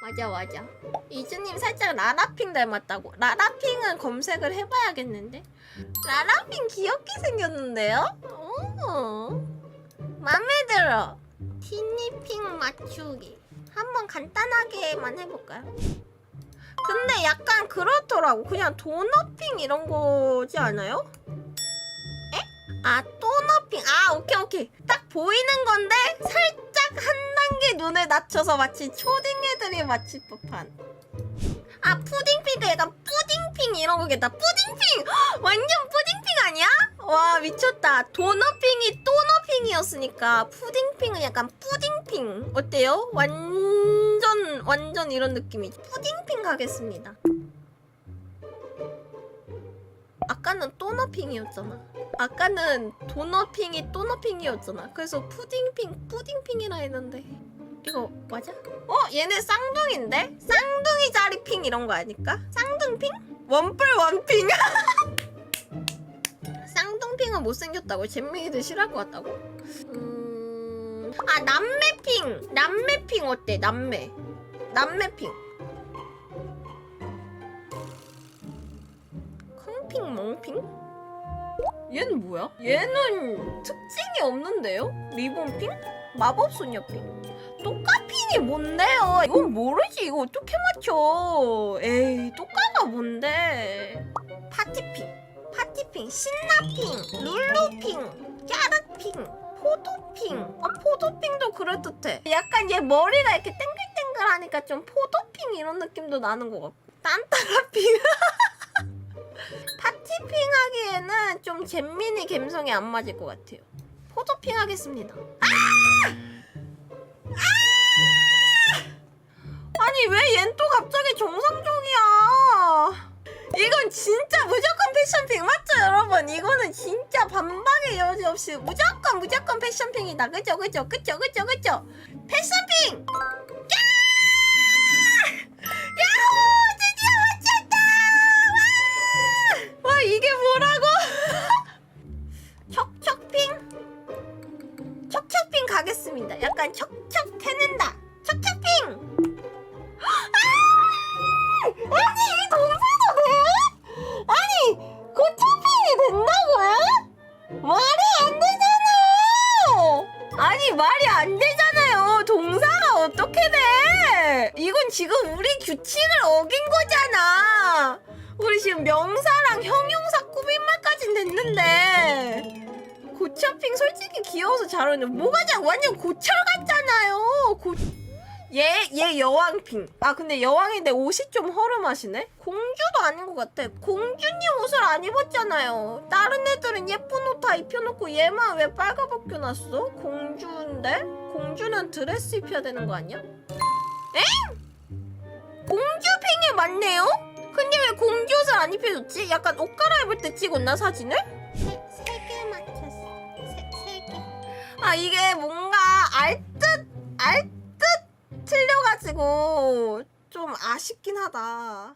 맞아 맞아. 이즈님 살짝 라라핑 닮았다고. 라라핑은 검색을 해봐야겠는데. 라라핑 귀엽게 생겼는데요? 오, 맘에 들어. 티니핑 맞추기. 한번 간단하게만 해볼까요? 근데 약간 그렇더라고. 그냥 도너핑 이런 거지 않아요? 에? 아, 도너핑. 아, 오케이, 오케이. 딱 보이는 건데, 살짝 한 단계 눈에 낮춰서 마치 초딩 애들이 맞출 법한. 아, 푸딩핑도 약간 푸딩핑 이런 거겠다. 푸딩핑! 헉, 완전 푸딩핑 아니야? 와, 미쳤다. 도너핑이 또너핑이었으니까, 푸딩핑은 약간 푸딩핑. 어때요? 완전, 완전 이런 느낌이. 푸딩핑 가겠습니다. 아까는 또너핑이었잖아. 아까는 도너핑이 또너핑이었잖아. 그래서 푸딩핑, 푸딩핑이라 했는데. 이거 맞아? 어? 얘네 쌍둥이인데? 쌍둥이 자리 핑 이런 거 아닐까? 쌍둥핑? 원뿔 원핑? 쌍둥핑은 못생겼다고? 잼민이들 싫어할 것 같다고? 음... 아 남매핑! 남매핑 어때? 남매 남매핑 콩핑 멍핑? 얘는 뭐야? 얘는 특징이 없는데요? 리본핑? 마법소녀핑 똑까핑이 뭔데요? 이건 모르지. 이거 어떻게 맞춰? 에이 똑까가 뭔데? 파티핑. 파티핑. 신나핑. 룰루핑. 까르핑. 포도핑. 아 포도핑도 그럴듯해. 약간 얘 머리가 이렇게 땡글땡글하니까 좀 포도핑 이런 느낌도 나는 것 같고. 딴따라핑. 파티핑 하기에는 좀 잼민이 감성이 안 맞을 것 같아요. 포도핑 하겠습니다. 아 니 왜 얜 또 갑자기 정상적이야? 이건 진짜 무조건 패션핑 맞죠 여러분? 이거는 진짜 반박의 여지 없이 무조건 무조건 패션핑이다 그죠 그죠 그죠 그죠 그죠 패션핑! 야! 야호! 가겠습니다 약간 척척 해낸다 척척핑! 아니 이 동사도 돼? 아니 고차핑이 된다고요? 말이 안 되잖아요. 아니 말이 안 되잖아요. 동사가 어떻게 돼? 이건 지금 우리 규칙을 어긴 거잖아. 우리 지금 명사랑 형용사 꾸민말까진 됐는데 고차핑 솔직히 귀여워서 잘 어울리는 뭐가 자 완전 고철 같잖아요. 고... 얘, 얘 여왕핑. 아, 근데 여왕인데 옷이 좀 허름하시네? 공주도 아닌 것 같아. 공주님 옷을 안 입었잖아요. 다른 애들은 예쁜 옷 다 입혀놓고 얘만 왜 빨가벗겨 놨어? 공주인데? 공주는 드레스 입혀야 되는 거 아니야? 엥? 공주핑이 맞네요? 근데 왜 공주 옷을 안 입혀줬지? 약간 옷 갈아입을 때 찍었나, 사진을? 아, 이게 뭔가 알 듯, 알듯 틀려가지고 좀 아쉽긴 하다.